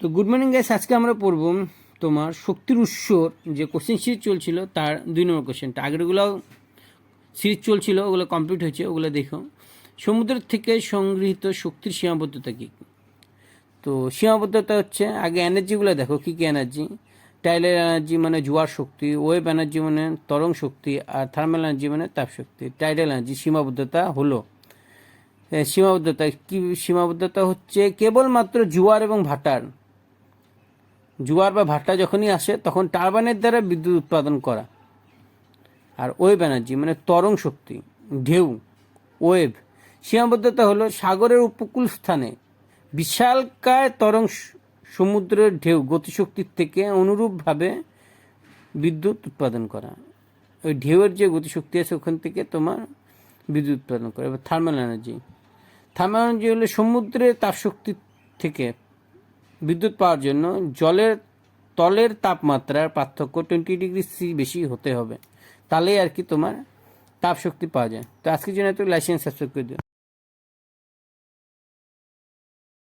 তো good morning guys আজকে আমরা পড়ব তোমার শক্তির উৎসর যে কোশ্চেন সিরিজ চলছিল, তার দুই নম্বর কোশ্চেনটা আগেরগুলোও সিরিজ চলছিল, ওগুলো কমপ্লিট হয়েছে, ওগুলো দেখো। সমুদ্র থেকে সংগৃহীত শক্তির সীমাবদ্ধতা কী? তো সীমাবদ্ধতা হচ্ছে, আগে এনার্জিগুলো দেখো, কী কী এনার্জি টাইলের এনার্জি মানে জোয়ার শক্তি ওয়েব এনার্জি মানে তরং শক্তি, আর থার্মাল এনার্জি মানে তাপ শক্তি। টাইডাল এনার্জি সীমাবদ্ধতা হলো। সীমাবদ্ধতা, কী সীমাবদ্ধতা হচ্ছে, কেবলমাত্র জোয়ার এবং ভাটার জোয়ার বা ভাটা যখনই আসে, তখন টারবাইনের দ্বারা বিদ্যুৎ উৎপাদন করা। আর ওয়েভ এনার্জি মানে তরং শক্তি, ঢেউ ওয়েভ সীমাবদ্ধতা হলো সাগরের উপকূল স্থানে বিশালকায় তরং সমুদ্রের ঢেউ গতিশক্তির থেকে অনুরূপভাবে বিদ্যুৎ উৎপাদন করা। ওই ঢেউয়ের যে গতিশক্তি আছে, ওখান থেকে তোমার বিদ্যুৎ উৎপাদন করে। এবার থার্মাল এনার্জি থার্মাল এনার্জি হলো সমুদ্রের তাপশক্তি থেকে বিদ্যুৎ পাওয়ার জন্য জলের তলের তাপমাত্রার পার্থক্য টোয়েন্টি ডিগ্রি সি বেশি হতে হবে। তাহলেই আর কি তোমার তাপ শক্তি পাওয়া যায়। তো আজকের জন্য তো লাইসেন্স সাবস্ক্রাইব করে দিও।